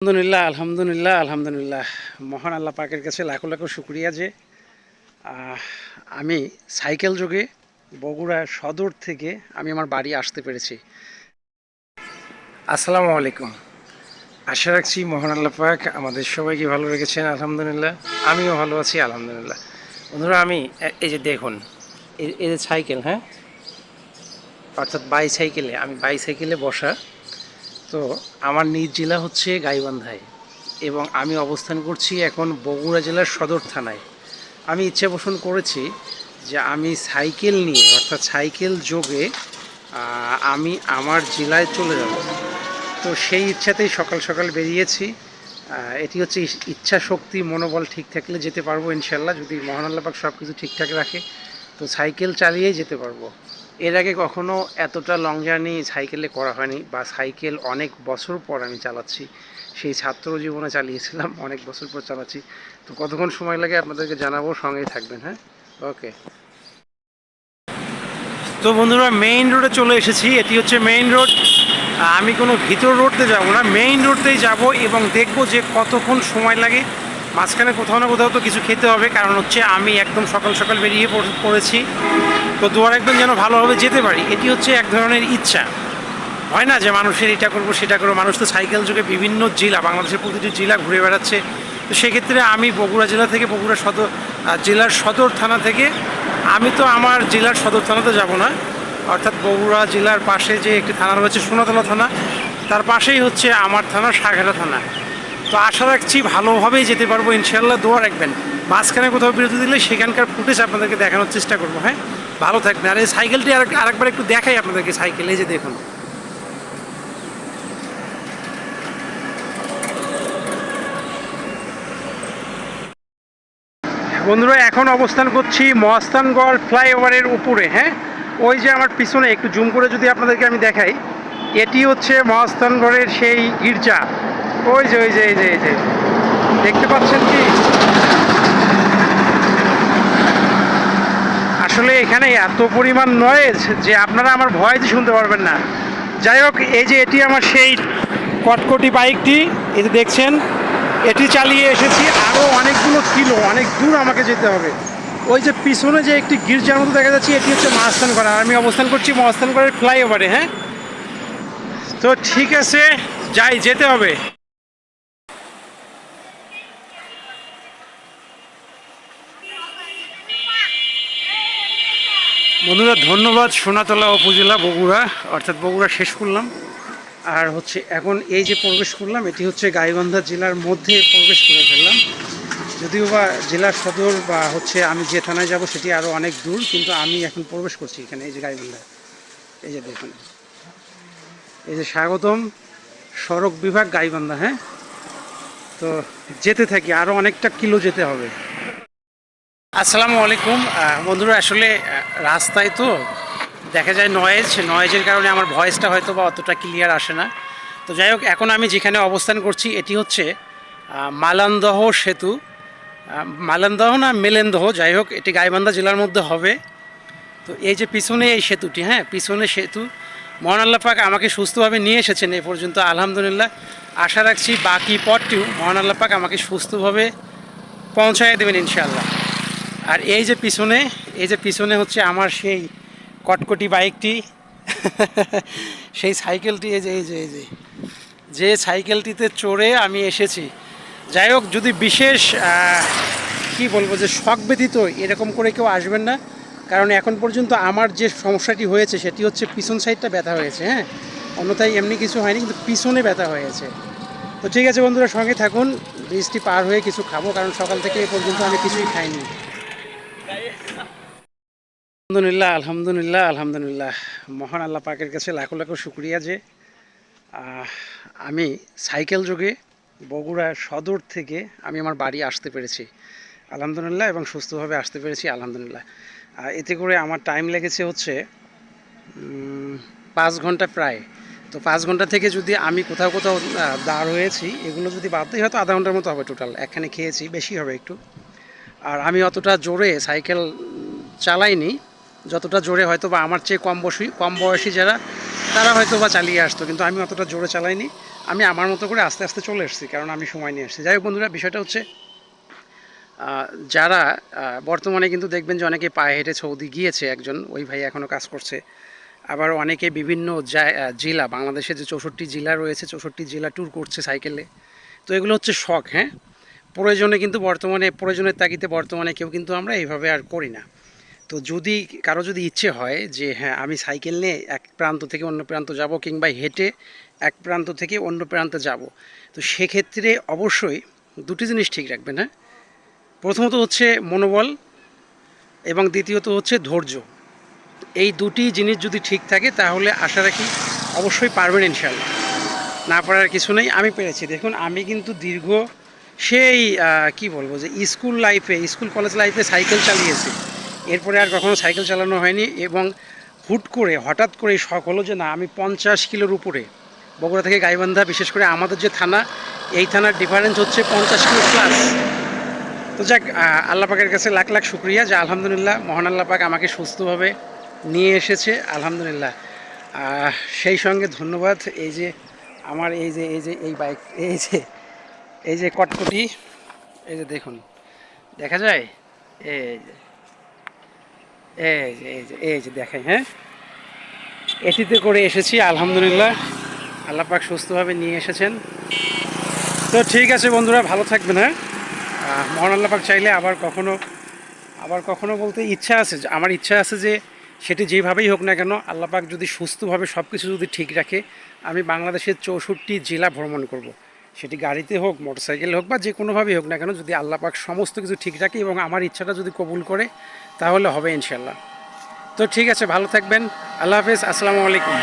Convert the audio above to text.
আলহামদুলিল্লাহ আলহামদুলিল্লাহ আলহামদুলিল্লাহ। মহান আল্লাহ পাকের কাছে লাখো লাখো শুক্রিয়া যে আমি সাইকেল যোগে বগুড়া সদর থেকে আমি আমার বাড়ি আসতে পেরেছি। আসসালামু আলাইকুম। আশা রাখছি মহান আল্লাহ পাক আমাদের সবাইকে ভালো রেখেছেন, আলহামদুলিল্লাহ। আমিও ভালো আছি, আলহামদুলিল্লাহ। বন্ধুরা, আমি এই যে দেখুন এই যে সাইকেল হ্যাঁ? অর্থাৎ বাইসাইকেলে, আমি বাইসাইকেলে বসা তো আমার নিজ জেলা হচ্ছে গাইবান্ধায় এবং আমি অবস্থান করছি এখন বগুড়া জেলার সদর থানায়। আমি ইচ্ছা পোষণ করেছি যে আমি সাইকেল নিয়ে, অর্থাৎ সাইকেল যোগে আমি আমার জেলায় চলে যাব। তো সেই ইচ্ছাতেই সকাল সকাল বেরিয়েছি। এটি হচ্ছে ইচ্ছা শক্তি, মনোবল ঠিক থাকলে যেতে পারব ইনশাল্লাহ, যদি মহান আল্লাপাক সব কিছু ঠিকঠাক রাখে। তো সাইকেল চালিয়েই যেতে পারব। এর আগে কখনো এতটা লং জার্নি সাইকেলে করা হয়নি বা সাইকেল অনেক বছর পর আমি চালাচ্ছি। সেই ছাত্র জীবনে চালিয়েছিলাম, অনেক বছর পর চালাচ্ছি। তো কতক্ষণ সময় লাগে আপনাদেরকে জানাব, সঙ্গেই থাকবেন হ্যাঁ? ওকে তো বন্ধুরা মেইন রোডে চলে এসেছি। এটি হচ্ছে মেইন রোড আমি কোনো ভিতর রোডতে যাব না। মেইন রোডতেই যাব এবং দেখব যে কতক্ষণ সময় লাগে। মাঝখানে কোথাও না কোথাও তো কিছু খেতে হবে, কারণ হচ্ছে আমি একদম সকাল সকাল বেরিয়ে পড়েছি। তো দুয়ার একদম যেন ভালোভাবে যেতে পারি, এটি হচ্ছে এক ধরনের ইচ্ছা। হয় না যে মানুষের এটা করব, সেটা করব, মানুষ তো সাইকেল যুগে বিভিন্ন জেলা, বাংলাদেশের প্রতিটি জেলা ঘুরে বেড়াচ্ছে। তো সেক্ষেত্রে আমি বগুড়া জেলা থেকে বগুড়া সদর জেলার সদর থানা থেকে, আমি তো আমার জেলার সদর থানাতে যাব না। অর্থাৎ বগুড়া জেলার পাশে যে একটি থানা রয়েছে সোনাতলা থানা, তার পাশেই হচ্ছে আমার থানা সাঘাটা থানা। তো আশা রাখছি ভালোভাবেই যেতে পারব ইনশাল্লাহ দোয়া রাখবেন। মাঝখানে কোথাও বিরতি দিলে সেখানকার ফুটেজ আপনাদেরকে দেখানোর চেষ্টা করব হ্যাঁ? ভালো থাকবেন। আর এই সাইকেলটি আর আরেকবার একটু দেখাই আপনাদেরকে সাইকেল, এই যে দেখুন। বন্ধুরা, এখন অবস্থান করছি মহাস্থানগড় ফ্লাইওভারের উপরে হ্যাঁ? ওই যে আমার পিছনে, একটু জুম করে যদি আপনাদেরকে আমি দেখাই, এটি হচ্ছে মহাস্থানগড়ের সেই গির্জা। ওই যে ওই যে, এই যে এই যে। দেখতে পাচ্ছেন কি? আসলে এখানে এত পরিমাণ নয়েজ যে আপনারা আমার ভয়েস শুনতে পারবেন না। যাই হোক, এই যে এটি আমার সেই কটকটি বাইকটি যে দেখছেন, এটি চালিয়ে এসেছি আরও অনেকগুলো কিলো অনেক দূর আমাকে যেতে হবে। ওই যে পিছনে যে একটি গির্জার মতো দেখা যাচ্ছে, এটি হচ্ছে মহাস্থানগড় আর আমি অবস্থান করছি মহাস্থানগড়ের ফ্লাইওভারে হ্যাঁ? তো ঠিক আছে, যাই, যেতে হবে। বন্ধুরা, ধন্যবাদ সোনাতলা উপজেলা বগুড়া, অর্থাৎ বগুড়া শেষ করলাম। আর হচ্ছে এখন এই যে প্রবেশ করলাম, এটি হচ্ছে গাইবান্ধা জেলার মধ্যে প্রবেশ করে ফেললাম। যদিও বা জেলার সদর বা হচ্ছে আমি যে থানায় যাব, সেটি আরও অনেক দূর, কিন্তু আমি এখন প্রবেশ করছি এখানে, এই যে গাইবান্ধা। এই যে দেখুন। এই যে স্বাগতম সড়ক বিভাগ গাইবান্ধা হ্যাঁ? তো যেতে থাকি আরও অনেকটা কিলো যেতে হবে। আসসালামু আলাইকুম। বন্ধুরা, আসলে রাস্তায় তো দেখা যায় নয়েজ নয়েজের কারণে আমার ভয়েসটা হয়তো বা অতটা ক্লিয়ার আসে না। তো যাই হোক, এখন আমি যেখানে অবস্থান করছি, এটি হচ্ছে মালান্দহ সেতু। মালান্দহ না, মেলেন্দহ, যাই হোক, এটি গাইবান্ধা জেলার মধ্যে হবে। তো এই যে পিছনে এই সেতুটি হ্যাঁ পিছনে সেতু, মহান আল্লাহ পাক আমাকে সুস্থভাবে নিয়ে এসেছেন এ পর্যন্ত, আলহামদুলিল্লাহ। আশা রাখছি বাকি পথটিও মহান আল্লাহ পাক আমাকে সুস্থভাবে পৌঁছায় দেবেন ইনশাআল্লাহ। আর এই যে পিছনে, এই যে পিছনে হচ্ছে আমার সেই কটকটি বাইকটি। সেই সাইকেলটি, এই যে এই যে এই যে। যে সাইকেলটিতে চড়ে আমি এসেছি। যাই হোক, যদি বিশেষ কি বলব যে শখ ব্যতীত এরকম করে কেউ আসবেন না, কারণ এখন পর্যন্ত আমার যে সমস্যাটি হয়েছে সেটি হচ্ছে পিছন সাইডটা ব্যথা হয়েছে হ্যাঁ? অন্যথায় এমনি কিছু হয়নি, কিন্তু পিছনে ব্যথা হয়েছে। তো ঠিক আছে বন্ধুরা, সঙ্গে থাকুন, ব্রিজটি পার হয়ে কিছু খাব, কারণ সকাল থেকে এ পর্যন্ত আমি কিছুই খাইনি। আলহামদুলিল্লাহ আলহামদুলিল্লাহ আলহামদুলিল্লাহ। মহান আল্লাহ পাকের কাছে লাখো লাখো শুক্রিয়া যে আমি সাইকেল যোগে বগুড়া সদর থেকে আমি আমার বাড়ি আসতে পেরেছি। আলহামদুলিল্লাহ এবং সুস্থভাবে আসতে পেরেছি, আলহামদুলিল্লাহ। এতে করে আমার টাইম লেগেছে হচ্ছে পাঁচ ঘণ্টা প্রায়। তো পাঁচ ঘণ্টা থেকে যদি আমি কোথাও কোথাও দাঁড় হয়েছি, এগুলো যদি বাদ দিই, হয়তো আধা ঘণ্টার মতো হবে টোটাল একখানে খেয়েছি, বেশি হবে একটু। আর আমি অতটা জোরে সাইকেল চালাইনি। যতটা জোরে হয়তো বা আমার চেয়ে কম বয়সী কম বয়সী যারা, তারা হয়তো বা চালিয়ে আসতো, কিন্তু আমি অতটা জোরে চালাইনি। আমি আমার মতো করে আস্তে আস্তে চলে এসেছি, কারণ আমি সময় নিয়ে এসেছি। যাই হোক বন্ধুরা, বিষয়টা হচ্ছে যারা বর্তমানে কিন্তু দেখবেন যে অনেকে পায়ে হেঁটে সৌদি গিয়েছে, একজন, ওই ভাই এখনও কাজ করছে। আবার অনেকে বিভিন্ন জেলা বাংলাদেশে যে চৌষট্টি জেলা রয়েছে, চৌষট্টি জেলা ট্যুর করছে সাইকেলে। তো এগুলো হচ্ছে শখ হ্যাঁ? প্রয়োজনে কিন্তু বর্তমানে, প্রয়োজনের তাগিদে বর্তমানে কেউ কিন্তু আমরা এইভাবে আর করি না। তো যদি কারও যদি ইচ্ছে হয় যে হ্যাঁ আমি সাইকেল নিয়ে এক প্রান্ত থেকে অন্য প্রান্ত যাব কিংবা হেঁটে এক প্রান্ত থেকে অন্য প্রান্তে যাব, তো সেক্ষেত্রে অবশ্যই দুটি জিনিস ঠিক রাখবেন হ্যাঁ? প্রথমত হচ্ছে মনোবল এবং দ্বিতীয়ত হচ্ছে ধৈর্য। এই দুটি জিনিস যদি ঠিক থাকে তাহলে আশা রাখি অবশ্যই পারবেন ইনশাল্লাহ না পারার কিছু নেই। আমি পেরেছি। দেখুন, আমি কিন্তু দীর্ঘ সেই কি বলব যে স্কুল লাইফে স্কুল কলেজ লাইফে সাইকেল চালিয়েছে। এরপরে আর কখনো সাইকেল চালানো হয়নি এবং হুট করে হঠাৎ করে শখ হলো যে না আমি পঞ্চাশ কিলোর উপরে বগুড়া থেকে গাইবান্ধা বিশেষ করে আমাদের যে থানা এই থানার ডিফারেন্স হচ্ছে পঞ্চাশ কিলো প্লাস তো যাক আহ, আল্লাহ পাকের কাছে লাখ লাখ শুক্রিয়া যে আলহামদুলিল্লাহ মহান আল্লাহ পাক আমাকে সুস্থভাবে নিয়ে এসেছে আলহামদুলিল্লাহ। সেই সঙ্গে ধন্যবাদ এই যে আমার এই যে এই যে এই বাইক এই যে এই যে কটকটি, এই যে দেখুন, দেখা যায়? এই যে এই যে এই যে এই যে দেখাই হ্যাঁ? এটিতে করে এসেছি, আলহামদুলিল্লাহ। আল্লাহ পাক সুস্থভাবে নিয়ে এসেছেন। তো ঠিক আছে বন্ধুরা, ভালো থাকবেন হ্যাঁ? মহান আল্লাহ পাক চাইলে আবার কখনো আবার কখনো বলতে ইচ্ছা আছে আমার ইচ্ছা আছে যে, সেটি যেভাবেই হোক না কেন আল্লাহ পাক যদি সুস্থভাবে সব কিছু যদি ঠিক রাখে, আমি বাংলাদেশের চৌষট্টি জেলা ভ্রমণ করব। সেটি গাড়িতে হোক, মোটরসাইকেল হোক বা যে কোনোভাবেই হোক না কেন, যদি আল্লাহ পাক সমস্ত কিছু ঠিক রাখে এবং আমার ইচ্ছাটা যদি কবুল করে, তাহলে হবে ইনশাল্লাহ তো ঠিক আছে, ভালো থাকবেন। আল্লাহ হাফেজ, আসসালামু আলাইকুম।